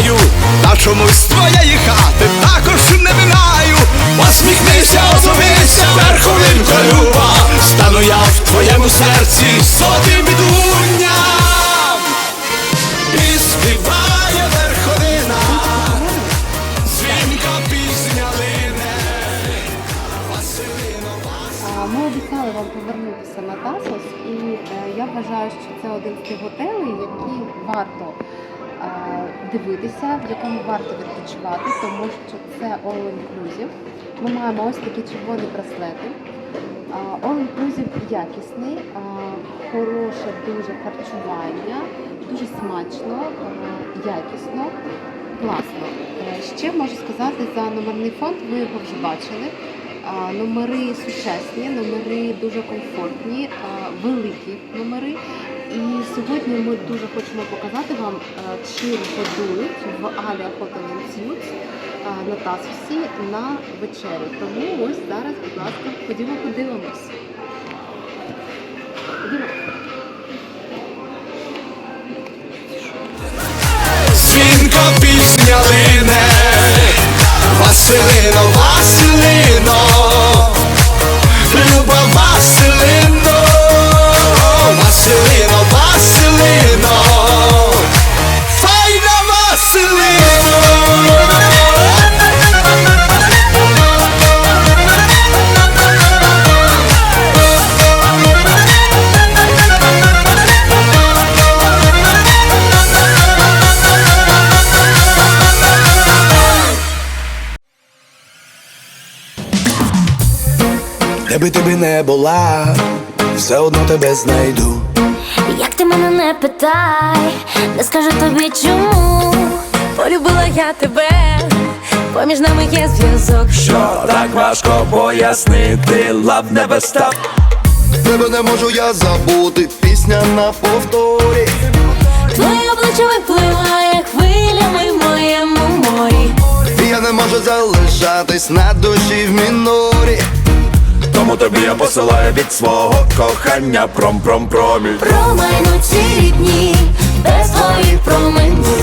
знаю, та чомусь з твоєї хати також не минаю. Посміхнися, озовися, верховинка люба, стану я в твоєму серці сотим відгунням і співає верховина, дзвінка пісня. Ми обіцяли вам повернутися на Тасос, і е, я вважаю, що це один з тих готелів, які варто дивитися, в якому варто відпочивати, тому що це all inclusive. Ми маємо ось такі червоні браслети. All inclusive якісний, хороше дуже харчування, дуже смачно, якісно, класно. Е, Ще можу сказати за номерний фонд, ви його вже бачили. Номери сучасні, номери дуже комфортні, великі номери. І сьогодні ми дуже хочемо показати вам, а, чим годують в Аля Hotel and Suites а, на Тасусі на вечерю. Тому ось зараз, будь ласка, ходімо подивимось. Ходімо. Дзвінко пісня лине, Василино, Василино, Де би ти би не була, все одно тебе знайду. Як ти мене не питай, не скажу тобі чому. Полюбила я тебе, поміж нами є зв'язок. Що так важко пояснити, never stop Тебе не можу я забути, пісня на повторі Твоє обличчя випливає хвилями в моєму морі. І я не можу залишатись на душі в мінорі Тому тобі я посилаю від свого кохання. Пром-пром-проміль Промайнуть ці дні, без твоїх променів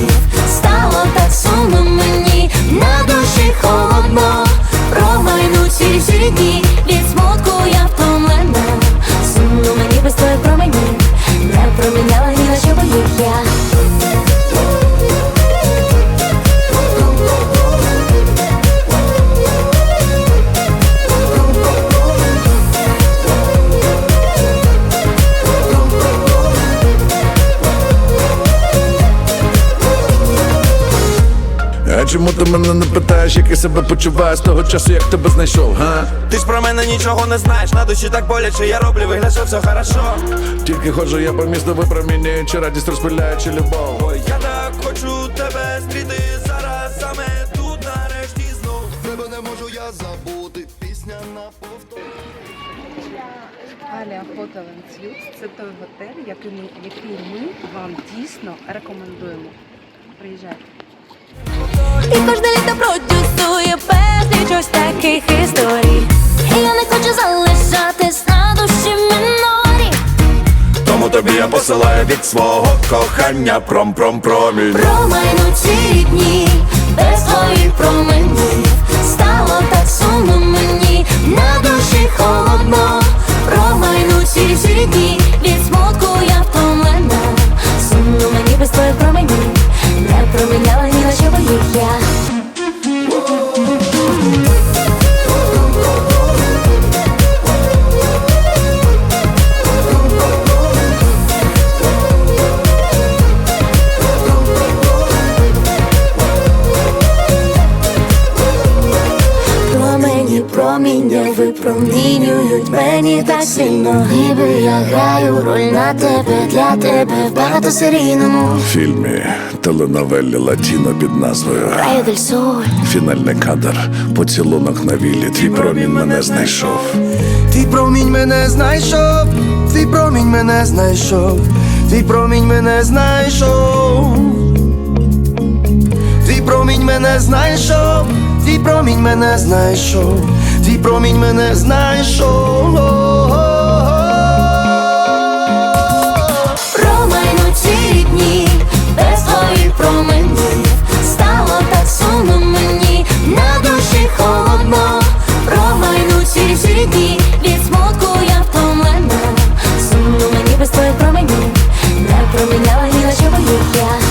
чому ти мене не питаєш, як я себе почуваю з того часу, як тебе знайшов, га? Ти ж про мене нічого не знаєш, на душі так боляче, я роблю вигляд, що все хорошо. Тільки ходжу я по місту випромінюючи радість, розпиляючи любов. Ой, я так хочу тебе зустріти зараз, саме тут нарешті знов. Тебе не можу я забути, пісня на повторі Аля Hotel and Suites – це той готель, який ми, який ми вам дійсно рекомендуємо. Приїжджайте. І кожне літо продюсує безліч ось таких історій. І я не хочу залишатись на душі минорі. Тому тобі я посилаю від свого кохання пром-пром-проміль Промайнуть ці дні, без твоїх променів. Стало так сумно мені, на душі холодно. Промайнуть ці дні, випромінюють мені так сильно Ніби я граю роль на тебе, для тебе в багатосерійному. Фільмі теленовелі Латіно під назвою. Дель соль Фінальний кадр, поцілунок на віллі, твій промінь мене знайшов. Твій промінь мене знайшов, твій промінь мене знайшов, твій промінь мене знайшов. Твій промінь мене знайшов, твій промінь мене знайшов, твій промінь мене знайшов. Промайнуть ці дні, без твоїх променів Стало так сумно мені, на душі холодно. Промайнуть ці всі дні, від смутку я втомлена. Сумно мені без твоїх променів. Не проміняла ні що їх я